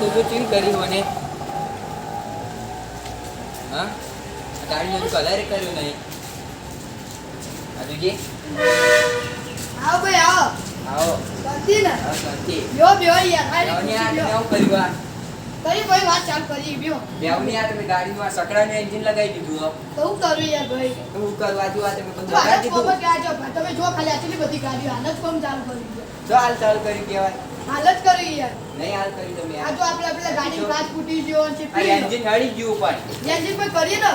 તું ચીલ કરી મને હા? ગાડીનો કલર કર્યું નહીં. આ આવો ભાઈ આવો. આવો. શાંતિ ને? શાંતિ. બ્યો બ્યો યાર બ્યો. આવું આ કરી કોઈ વાત ચાલ કરી બ્યો બેવની આ તમે માં સકડા ને એન્જિન લગાવી દીધું. તો હું કરું યાર ભાઈ? હું કરવા જો આ તમે બંધ કોમ દીધું તમે જો ખાલી આટલી બધી ગાડીઓ હાલત કોમ ચાલુ કરી જો હાલ ચાલ કરી કહેવાય. હાલત કરી યાર નહીં હાલ કરી તમે આ તો આપણે આપણે ગાડી કાચ ફૂટી ગયો છે આ એન્જિન હળી ગયું પણ. એન્જિન પર કરીએ ને?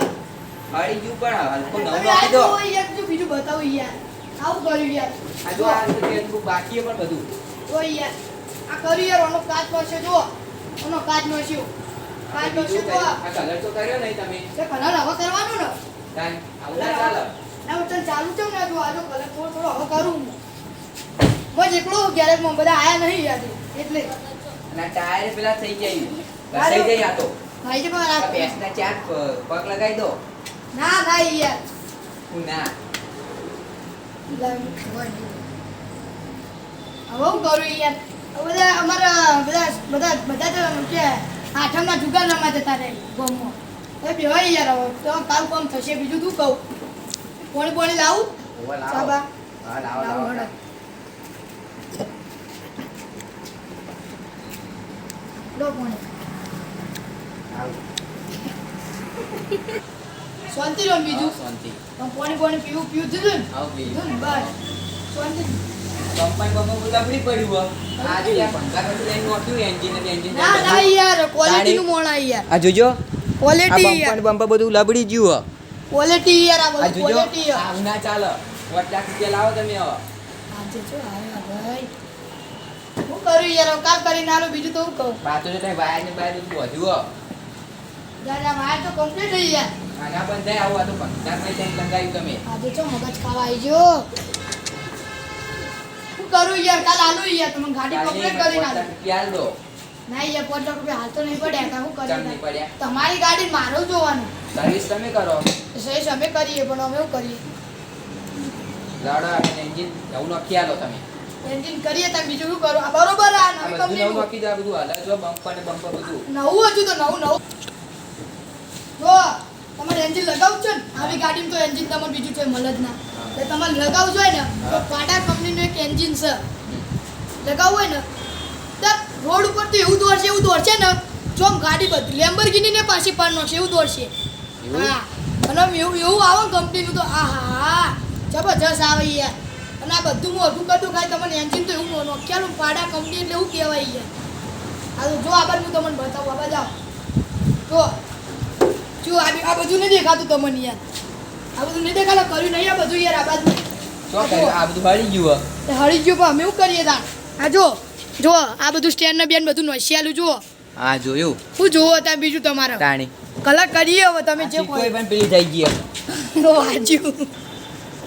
હળી ગયું પણ હલકો નવું તમે દો. આ જો યાર જો બીજું બતાવો યાર. આવું કર્યું યાર આ જો આ ફેસબુક બાકી પણ બધું. જો યાર. આ કર્યું યાર ઓનો કાચ છે જો ઓનો કાચ નો છે કાચ નો છે તો આ કલર તો કર્યો નહીં તમે. તે કલર હવે કરવાનો ને? કાઈ આવું ના ચાલે. ના ચાલુ છે ને જો આજો કલર થોડો થોડો હવે કરું હું. મજ એકલો ગેરેજમાં બધા આયા નહીં યાર. એટલે. અને ટાયર પેલા થઈ જાય ઘસાઈ જાય આ તો. ભાઈ પણ આ ભેંસના ચાર પગ લગાઈ દો. ના ના યાર. હું ના. હવે હું કરું યાર? બધા અમારા બધા બધા બધા તો કે આઠમના જુગાર રમવા જતા રહે ગામમાં. હવે બેવાય યાર હવે. તો કામ કોમ થશે. બીજું તું કહું? કોણ કોણ લાવું? સાબા. હા લાવો લાવો. લો. શાંતિ રહો બીજું. હા, શાંતિ. પણ પોણી પીવું પીવું દીધું ને? આવું બીજું. ને બસ. શાંતિ. કંપની બધું લબડી પડ્યું હો. આ યાર પંખા પછી લઈને નોખ્યું engine અને engine ના ના યાર ક્વોલિટી નું મોણા યાર. આ જોજો. ક્વોલિટી યાર. બમ્પર બધું લબડી ગયું ક્વોલિટી યાર આ બધું ક્વોલિટી યાર. ના ચાલે. પાંચ લાખ રૂપિયા લાવો તમે હવે આજે જો આયા ભાઈ. હું કરું યાર કામ કરી કરીને આલો બીજું તો હું કહું? પાછું તો કઈ વાયર ને બાયર બધું હો. યાર આ તો કમ્પ્લીટ થઈ યાર આના બંધ થાય આવું આ તો પંખા પછી ત્યાં લગાવ્યું તમે. આજે છો મગજ ખાવા આવી જો હું કરું યાર કાલ આલો યાર તમે ગાડી કમ્પ્લીટ કરીને આલો. આલ દો. ના યાર પોટ રૂપિયા હાલ તો નહીં પડ્યા કા હું કરી પડ્યા. તમારી ગાડી મારો જોવાનું. સર્વિસ તમે કરો. સર્વિસ અમે કરીએ પણ અમે હું કરીએ. લાડો એન્જિન એવું નાખી આલો તમે. એન્જિન કરીએ તો બીજું શું કરું? આ બરોબર આ નવી કંપની નવું બાકી જા બધું હાલે જો બમ્પર ને બમ્પર બધું. નવું હજુ તો નવું નવું. જો તમારે એન્જિન લગાવું છે ને આવી ગાડીમાં તો એન્જિન તમારે બીજું છે મલજ ના. એટલે તમારે લગાવવું જોઈએ ને તો ટાટા કંપનીનું એક એન્જિન છે. લગાવવું હોય ને તો રોડ ઉપર તો એવું દોડશે એવું દોડશે ને જો ગાડી બધી લેમ્બરગીની ને પાછી પાર નાખશે એવું દોડશે. હા. અને એવું એવું આવે કંપનીનું તો આ હા જબરજસ્ત આવે યાર. અને આ બધું મોટું કરતું ખાય તમને એન્જિન તો એવું નોખિયાલું પાડા કંપની એટલે એવું કહેવાય છે. આ તો જો આગળ હું તમને બતાવું આ બધા તો જો આ બધું નહીં દેખાતું તમને યાર. આ બધું નહીં દેખાતું કર્યું નહીં આ બધું યાર આ બાજુ. આ બધું હળી ગયું હળી ગયો પણ અમે શું કરીએ તાણ? આ જો જો આ બધું સ્ટેન્ડ ને બેન બધું નસિયાલું જુઓ. હા જોયું શું જોવો ત્યાં બીજું તમારે. તાણી. કલર કરીએ હવે તમે જે કોઈ પણ પેલી થઈ ગઈ હે. વાંચ્યું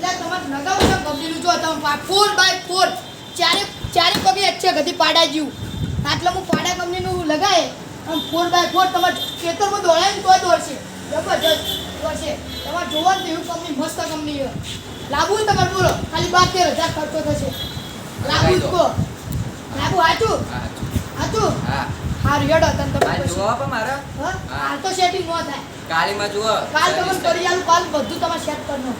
એટલે તમારે લગાવું છે કંપનીનું જો તમે ફોર બાય ફોર ચારે ચારે પગે જ છે પાડા જેવું આટલે હું પાડા કંપનીનું લગાવે આમ ફોર બાય ફોર તમારે ખેતરમાં દોડાય ને તોય દોડશે. જબરજસ્ત દોડશે. તમારે જોવો ને એવું કંપની મસ્ત કંપની છે. હોય તમારે બોલો ખાલી બાર તેર હજાર ખર્ચો થશે. લાગુ જ કહો. લાગુ હાચું? હાચું. હા. હારું હેડો તને તમે કાલ પછી. જુઓ પણ મારા. હાલ તો સેટિંગ ન થાય. કાલીમાં જુઓ. કાલ તમને કરી. આલું કાલ બધું તમારે સેટ કરવાનું.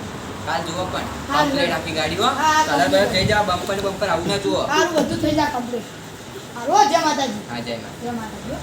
કાલ જુઓ પણ. કમ્પ્લીટ આખી ગાડીઓ કલર બલર થઈ જાવ બમ્પર બમ્પર આવું ના જુઓ. સારું બધું થઈ જાય કમ્પ્લીટ હારો જય માતાજી. હા જય માં જય માતાજી.